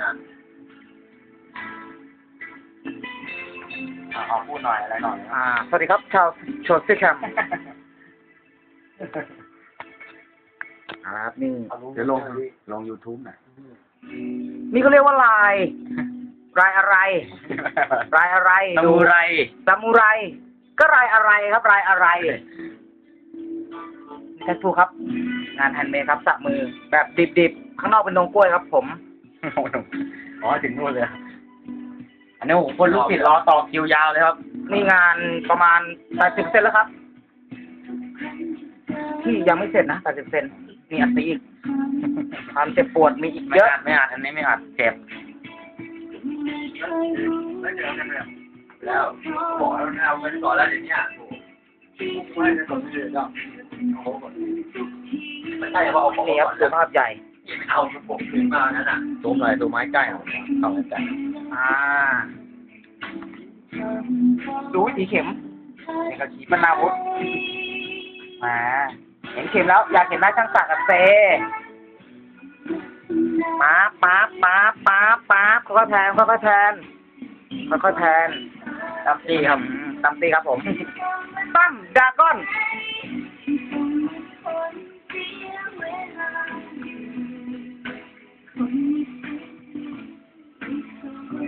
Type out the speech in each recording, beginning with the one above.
อ่าขอพูดหน่อยอะไรหน่อยอ่า สวัสดีครับ ชาวโชว์ซิแคมครับนี่เดี๋ยวลงลงยูทูบหน่อยนี่เขาเรียกว่าลายลายอะไรลายอะไรตะมูไรซามูไร ก็ลายอะไรครับลายอะไรแททูครับ งานแฮนด์เมดครับสักมือแบบดิบๆ ข้างนอกเป็นนงกล้วยครับผม อ๋อถึงนู่นเลย อันนี้โอ้โหคนลูกศิษย์รอต่อคิวยาวเลยครับ นี่งานประมาณ80เซนแล้วครับ ที่ยังไม่เสร็จนะ80เซนมีอัดตีอีกความเจ็บปวดมีอีกไม่เยอะ อัดไม่อัดอันนี้ไม่อัดเจ็บ แล้วบอกแล้วเอาเงินก่อนแล้วเดี๋ยวนี้ไม่ได้สนใจแล้วไม่ใช่ว่าเอาของนี่ครับสุภาพใหญ่ เอาผมคืนมานั่นน่ะตัวหน่อยตัวไม้ใกล้เอาเข้าใกล้อ่าดูวิถีเข็มนี่ก็ขีปนาวุธมาเห็นเข็มแล้ว อยากเห็นหน้าช่างสักกับเซป๊าบป๊าบป๊าบป๊าบป๊าบเขาก็แทนเขาก็แทนเขาก็แทนตามตีครับตามตีครับผมตั้มดราก้อน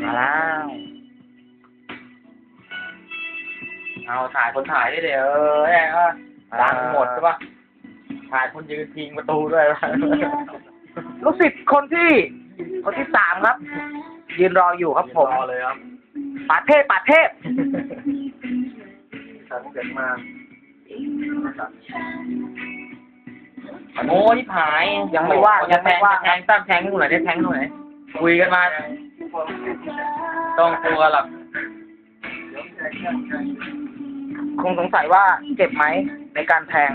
มาแล้วเอาถ่ายคนถ่ายได้เดี๋ยวเออแม่งก็ตังค์หมดใช่ปะถ่ายคนยืนพิงประตูด้วยลูกศิษย์คนที่ คนที่สามครับ ยืนรออยู่ครับผมรอเลยครับป่าเทพป่าเทพถ่ายพวกเด็กมาโอ้ที่ผายยังไม่ว่างยังไม่ว่างแทงตั้มแทงนู่นไหนได้แทงนู่นไหนคุยกันมา ต้องตัวหรอกคงสงสัยว่าเจ็บไหมในการแทง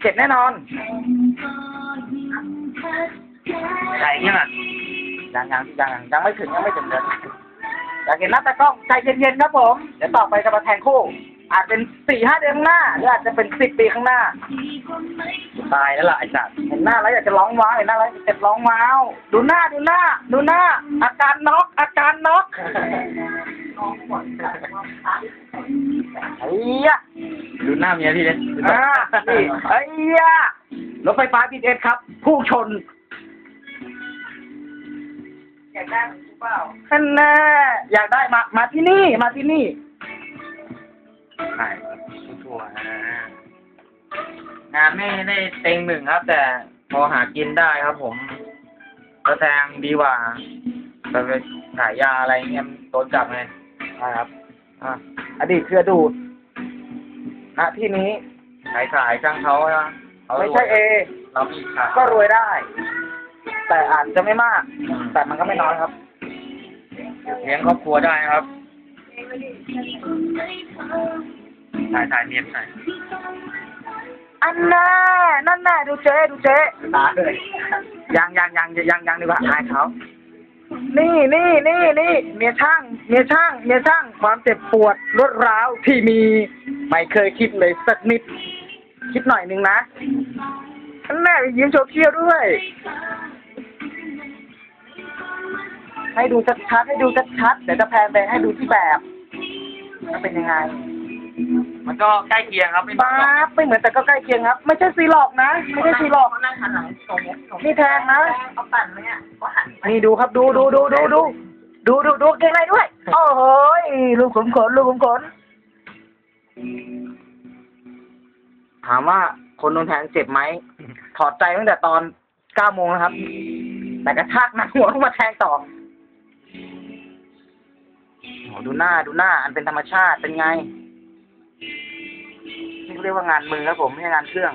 เจ็บแน่นอน ใจยังอะยังยังยังยังยังไม่ถึงยังไม่ถึงเดือนอยากเห็นหน้าตากล้องใจเย็นๆครับผม เดี๋ยวต่อไปจะมาแทงคู่ อาจเป็นสี่ห้าเดือนข้างหน้าหรืออาจจะเป็นสิบปีข้างหน้า ตายแล้วล่ะไอ้สัตว์เห็นหน้าแล้วอยากจะร้องว้าวเห็นหน้าแล้วอยากจะร้องว้าวดูหน้าดูหน้า ดูหน้า อาการน็อกอาการน็อกไอ้ยะดูหน้าเมียพี่เลยอ่านี่ไอ้ยะรถไฟฟ้าบีเอสครับพุ่งชนอยากได้หรือเปล่าท่านแน่อยากได้มามาที่นี่มาที่นี่ ใช่ทั่วนะงานไม่ได้เต็งหนึ่งครับ แต่พอหากินได้ครับผมก็แทงดีกว่าแต่ไปขายยาอะไรเงี้ยมันโดนจับไงใช่ครับ อะอดีตคืออดูดณที่นี้ขายขายช่างเขาอะขาไม่ใช่เอ เรามีขายก็รวยได้ แต่อาจจะไม่มาก แต่มันก็ไม่น้อยครับเลี้ยงครอบครัวได้นะครับ ถ่ายถ่ายเนียนหน่อยอันน่านั่นน่ะดูเจ๊ดูเจ๊ตาเลยยังยังยังยังยังดีกว่าอายเขานี่นี่นี่นี่เมียช่างเมียช่างเมียช่างความเจ็บปวดรวดร้าวที่มีไม่เคยคิดเลยสักนิด คิดหน่อยนึงนะอันแน่ยิ้มโชว์เที่ยวด้วย ให้ดูชัดๆให้ดูชัดๆเดี๋ยวจะแพนไปให้ดูที่แบบ ว่าเป็นยังไงมันก็ใกล้เคียงครับไม่ป๊าบไม่เหมือนแต่ก็ใกล้เคียงครับ ไม่ใช่ซีหลอกนะ ไม่ใช่ซีหลอก นั่งหันหลังตรงเนี้ยตรงนี่แทงนะ เอาปั่นมาเนี่ยก็หันไปนี่ดูครับดูดูดูดูดูดูดูดูเก่งไรด้วย โอ้โหยลูกขนขนลูกขนขนถามว่าคนโดนแทงเจ็บไหมถอดใจตั้งแต่ตอนเก้าโมงนะครับ แต่กระชากหนักหัวลงมาแทงต่อโอ้ ดูหน้าดูหน้า อันเป็นธรรมชาติเป็นไง นี่เขาเรียกว่างานมือครับผมไม่ใช่งานเครื่อง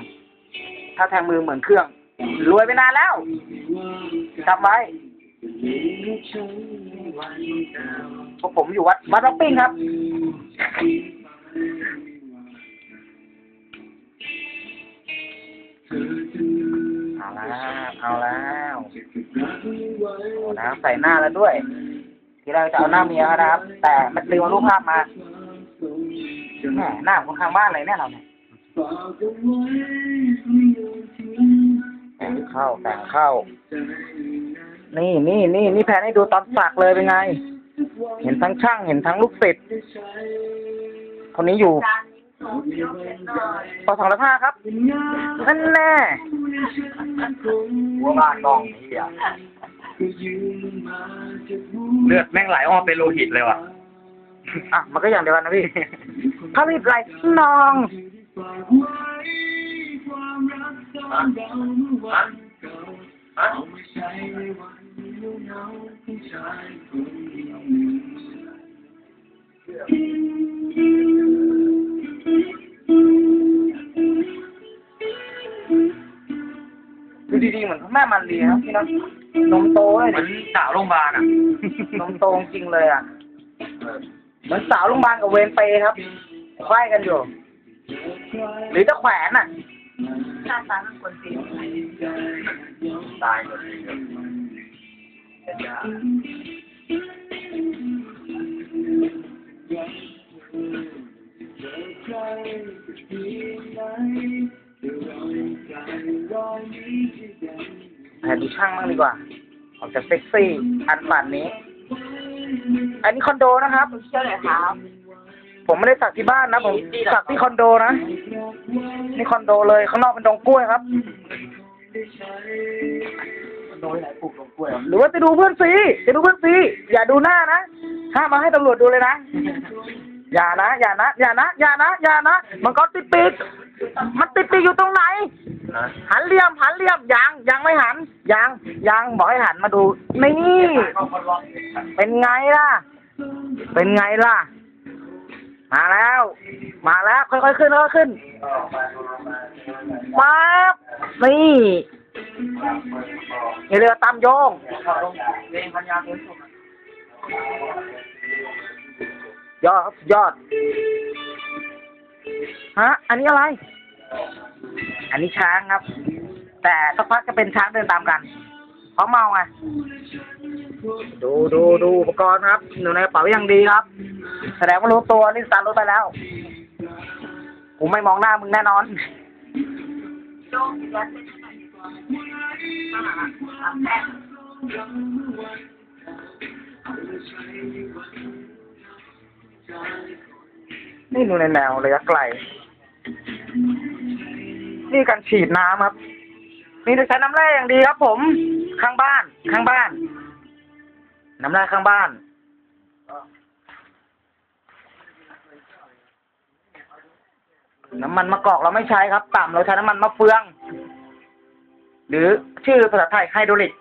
ถ้าแทงมือเหมือนเครื่อง รวยไปนานแล้วจำไว้พวกผมอยู่วัดวัดร็อกปิ้งครับเอาแล้วเอาแล้วโอ้นะครับใส่หน้าแล้วด้วย ทีแรกจะเอาหน้าเมียนะครับ แต่มันลืมเอารูปภาพมาแหมหน้าคนข้างบ้านเลยเนี่ยเราเนี่ยแต่งเข้าแต่งเข้า นี่นี่นี่นี่แผนให้ดูตอนสักเลยเป็นไง เห็นทั้งช่างเห็นทั้งลูกศิษย์คนนี้อยู่ปอสองร้อยห้าครับนั่นแน่หัวบ้านกองนี่อะ เลือดแม่งไหลออกเป็นโลหิตเลยว่ะ อะ มันก็อย่างเดียวกันนะพี่ถ้ารีบไรนองดูดีๆเหมือนแม่มันดีครับพี่น้องนมโตเลยเหมือนสาวโรงพยาบาลอะ นมโตจริงเลยอะ เหมือนสาวโรงพยาบาลกับเวรเปรย์ครับไขว้กันอยู่ หรือจะแขวนอะหน้าตาเป็นคนจีนตายหมดเลยแผนดูช่างบ้างดีกว่า ออกจากเซ็กซี่อันฝันนี้ อันนี้คอนโดนะครับ เชื่อเลยครับ ผมไม่ได้สักที่บ้านนะ ผมสักที่คอนโดนะ นี่คอนโดเลยข้างนอกเป็นดงกล้วยครับ โดยไหนปลูกลงกล้วยหรือว่าจะดูเพื่อนซีจะดูเพื่อนซีอย่าดูหน้านะห้ามมาให้ตำรวจดูเลยนะ อย่านะอย่านะอย่านะอย่านะอย่านะมังกรติดปีกมันติดปีกอยู่ตรงไหนนะหันเหลี่ยมหันเหลี่ยมยังยังไม่หันยังยังบอกให้หันมาดูนี่เป็นไงล่ะ เป็นไงล่ะ มาแล้ว มาแล้วค่อยๆขึ้นค่อยๆขึ้นป๊าบนี่นี่เรือตามโยงเรี ยนพันยาตัวสุดยอดครับยอด ฮะ อันนี้อะไร อันนี้ช้างครับ แต่สักพักจะเป็นช้างเดินตามกัน เพราะเมาไง ดูดูดูอุปกรณ์ครับ อยู่ในกระเป๋าอย่างดีครับ แสดงว่ารู้ตัวนี่สตาร์ทรถไปแล้ว กูไม่มองหน้ามึงแน่นอนโยกยัดเป็ นี่ดูในแนวระยะไกล นี่การฉีดน้ำครับ นี่จะใช้น้ำแร่อย่างดีครับผม ข้างบ้าน ข้างบ้าน น้ำแร่ข้างบ้าน น้ำมันมะกอกเราไม่ใช้ครับ ต่ำเราใช้น้ำมันมะเฟือง หรือชื่อภาษาไทยไฮโดรลิก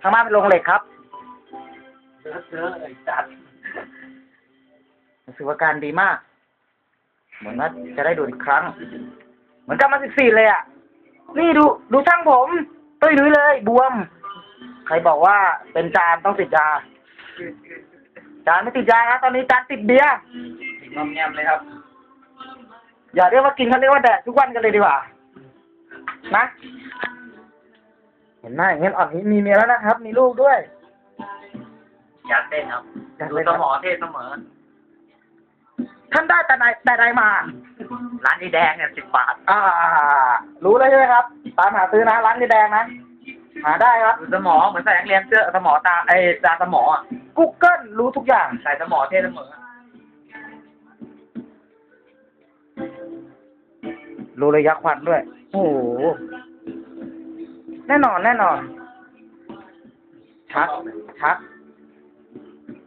ข้างบ้านเป็นโรงเหล็กครับเจอเจอไอ้จัด รู้สึกว่าการดีมาก เหมือนว่าจะได้ดูอีกครั้ง เหมือนกับมาสิบสี่เลยอะ นี่ดูดูช่างผมตุ้ยนุ้ยเลย บวม ใครบอกว่าเป็นจานต้องติดยา จานไม่ติดยานะตอนนี้จานติดเบียร์งอมแงมเลยครับ อย่าเรียกว่ากินเขาเรียกว่าแดดทุกวันกันเลยดีกว่า นะ เห็นหน้าอย่างนี้อ่อนนี้มีเมียแล้วนะครับ มีลูกด้วย อยากเต้นครับอยากดูเล่นสครับมอเทศเสมอ ท่านได้แต่ไหนแต่ใดมา ร้านนี้แดงเนี่ยสิบบาทอ่า รู้เลยใช่ไหมครับ ตามหาซื้อนะ ร้านนี้แดงนะ หาได้ครับดูสมอเหมือนใส่นักเรียนเสื้อสมอตาไอ้ตาสมออะ Google รู้ทุกอย่าง ใส่สมอเทศเสมอรู้ระยะควันด้วย โอ้โห แน่นอนแน่นอน ชักชัก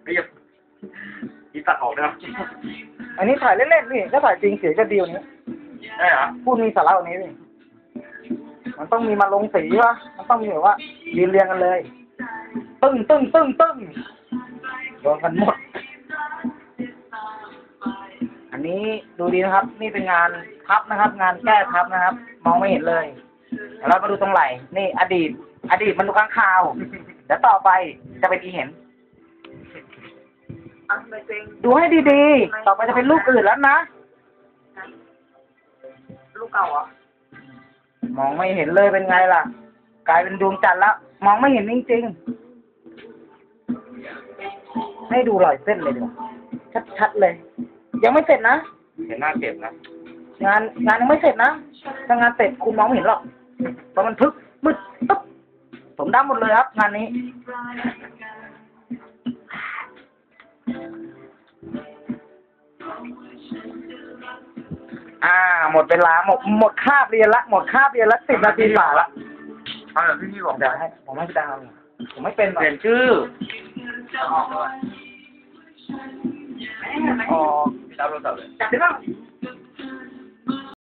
เรียบ อีตัดออกนะครับอันนี้ถ่ายเล่นๆนี่ถ้าถ่ายจริงเสียจะดีกว่านี้ได้เหรอพูดมีสาระกว่านี้นี่มันต้องมีมาลงสีวะมันต้องมีแบบว่ายืนเรียงกันเลย ตึ้งตึ้งตึ้งตึ้งโดนกันหมด อันนี้ดูดีนะครับ นี่เป็นงานทับนะครับ งานแก้ทับนะครับ มองไม่เห็นเลยเดี๋ยวเรามาดูตรงไหล่นี่ อดีต อดีตมันดูข้างคาวเดี๋ยวต่อไปจะเป็นอีเห็น อะไม่จริงดูให้ดีๆ ต่อไปจะเป็นลูกอื่นแล้วนะลูกเก่าเหรอมองไม่เห็นเลยเป็นไงล่ะ กลายเป็นดวงจันทร์แล้วมองไม่เห็นจริงๆ ให้ดูรอยเส้นเลยดีกว่าชัดๆเลย ยังไม่เสร็จนะ เห็นหน้าเก็บนะงานงานยังไม่เสร็จนะถ้างานเสร็จคุณมองไม่เห็นหรอกเพราะมันทึบมืดตึ๊บผมดำหมดเลยครับ งานนี้ หมดเวลาหมดหมดคาบเรียนละหมดคาบเรียนละสิบนาทีฝ่าละเอาแบบที่พี่บอกเดี๋ยวให้ผมให้พี่ดาวผมไม่เป็นหรเปอกลี่ยนชื่อจะออกเลยอ๋อพี่รับโทรศัพท์เลยจับได้ป่ะ